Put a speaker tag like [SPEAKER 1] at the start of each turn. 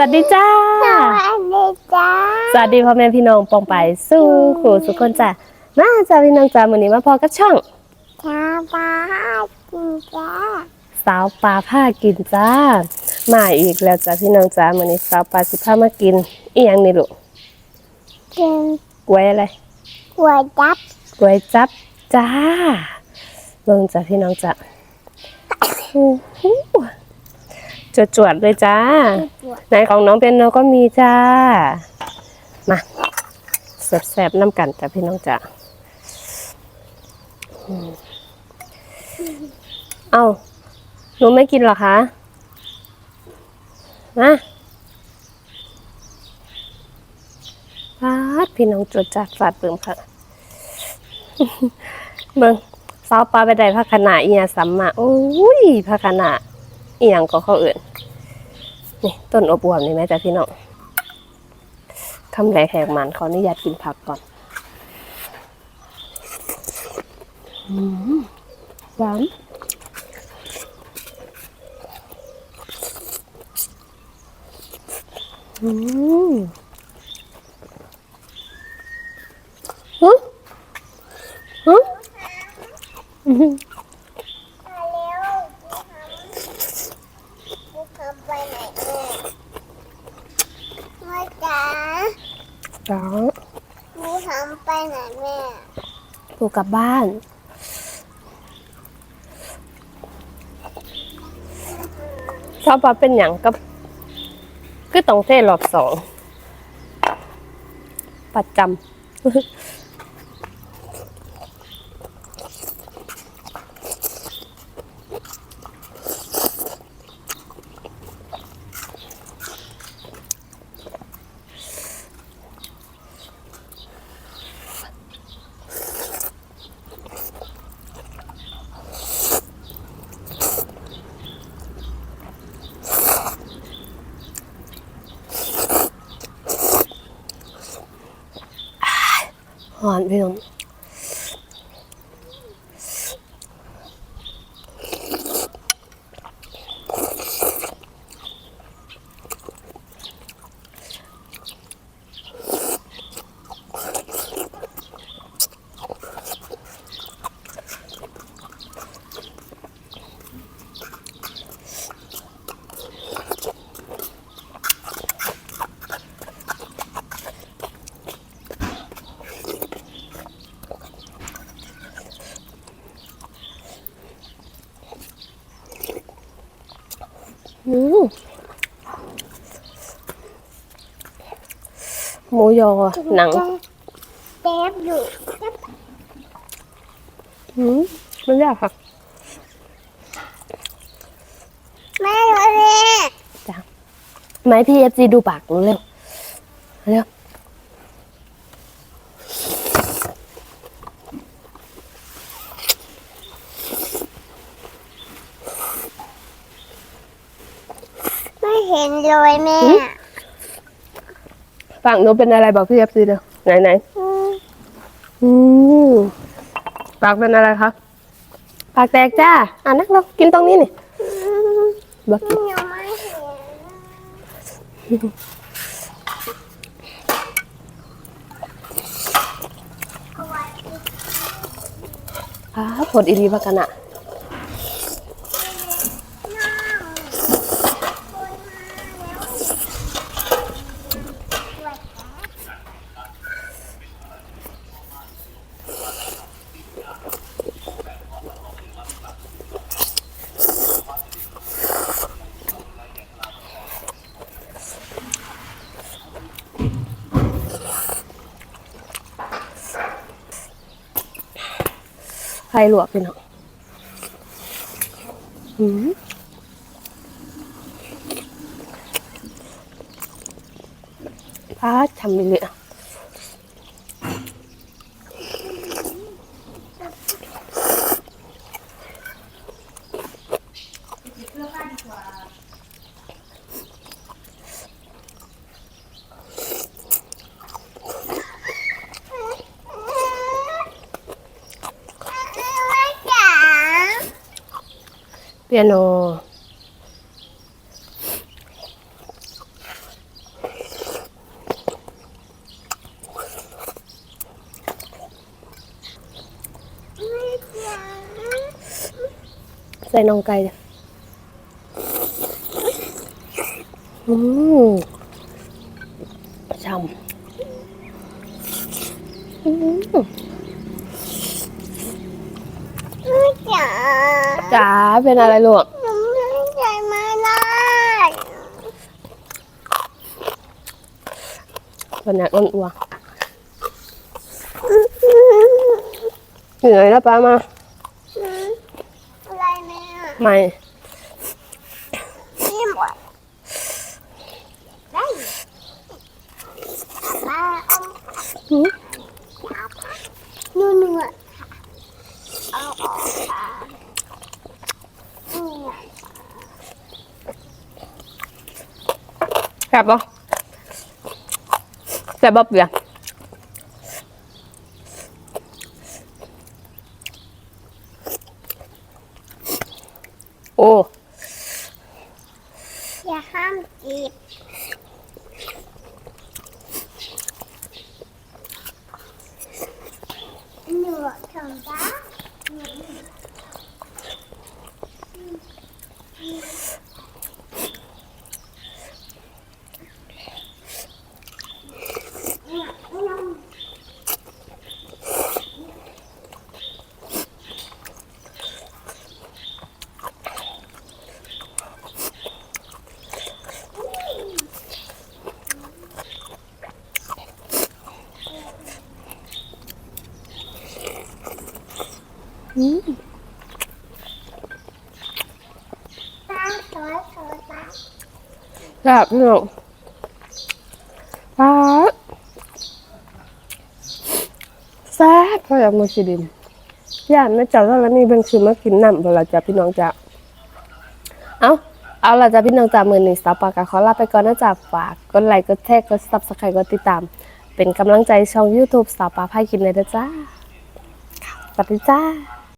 [SPEAKER 1] สวัสดีจ้า
[SPEAKER 2] สวัสดีจ้า
[SPEAKER 1] สวัสดีพ่อแม่พี่น้องปองไปสู้ขู่สุกคนจ้ามาจ้าพี่น้องจ้ามื้อนี้มาพอกับช่อง
[SPEAKER 2] ชาปากินจ้า
[SPEAKER 1] สาวปลาผ้ากินจ้า มาอีกแล้วจ้าพี่น้องจ้ามื้อนี้สาวปลาสิพามากินอีหยังนี่ลูก
[SPEAKER 2] กิน
[SPEAKER 1] กล้วยอะไร
[SPEAKER 2] หัวจับ
[SPEAKER 1] กล้วยจับจ้าเบิ่งจ้าพี่น้องจ้าโอ้โห จวดๆเลยจ้า
[SPEAKER 2] หัว
[SPEAKER 1] ในของน้องเป็นโนก็มีจ้า มาแสบๆน้ำกันจ้ะพี่น้องจ้ะอืมเอ้าหนูไม่กินเหรอคะมาฟาดพี่น้องจวดจัดฟาดเบิ่มค่ะ เบิ่งสาวปลาไปได้พักขนาเอียสัมมาโอ้ยพักขนา อียงก็เขาเอื่นนี่ต้นอบอวมนี่แม่จ้ะพี่น้องคำแหลกแหกมันขออนุญาตกินผักก่อนหวานอืมฮะฮะอืม
[SPEAKER 2] มาเร็วกูทำไปไหนแม่แม่จ๋า
[SPEAKER 1] จ้า
[SPEAKER 2] กูทำไปไหนแม่
[SPEAKER 1] ปูกลับบ้านชอบปลาเป็นอย่างกับคือต้องเทรอบสอง ประจำ หอน หมูยอหนัง
[SPEAKER 2] เต็บอยู่
[SPEAKER 1] อืมมันยากค่ะ
[SPEAKER 2] แม่ดูสิ
[SPEAKER 1] ไหมพี่เอฟซีดูปากหนูเร็วเร็ว
[SPEAKER 2] เห็นเลยแม่
[SPEAKER 1] ปากหนูเป็นอะไรบอกพี่เอฟซีเร็วไหนไหน
[SPEAKER 2] อืม
[SPEAKER 1] อืมปากเป็นอะไรคะปากแตกจ้าอะนักเรากินตรงนี้นี่บอกกิน
[SPEAKER 2] ยังไม่เห็น
[SPEAKER 1] อ้าผลอีรีบักกันอะ ไฟลวกพี่น้องอืมพาทำไปเลยอะ เปียโน ใส่นองไก่อืมช่ำอืม
[SPEAKER 2] จ๋า
[SPEAKER 1] จ๋าเป็นอะไรลูก
[SPEAKER 2] หนูไม่ใจมาได้
[SPEAKER 1] เป็นอยากอ้วนอ้วเหนื่อยแล้วป้ามา
[SPEAKER 2] อะไรเนี่ย
[SPEAKER 1] ไม่
[SPEAKER 2] นี่หมดได้มาเอา
[SPEAKER 1] หืม
[SPEAKER 2] หนูหนูอะเอาออกมานี่อะ
[SPEAKER 1] แซ่บปะแซ่บปะเปียโอ้
[SPEAKER 2] อย่าห้ามจีบหนูทำได้
[SPEAKER 1] อืม
[SPEAKER 2] สวยสวยตา
[SPEAKER 1] แซ่บพี่น้องป้าดแซ่บพราะอยากมาชิดินย่านแม่จ๋าแล้วนี่เบิ่งคือมากินน้ำเวลาจะพี่น้องจะเอาเอาล่ะจ้ะพี่น้องจ้ามือหนี้สาวปากกาขอลาไปก่อนนะจ๊ะฝากกดไลค์กดแชร์กดซับสไครต์กดติดตาม เป็นกำลังใจช่อง YouTube สาวปาพายกินเลยนะจ้าสวัสดีจ้า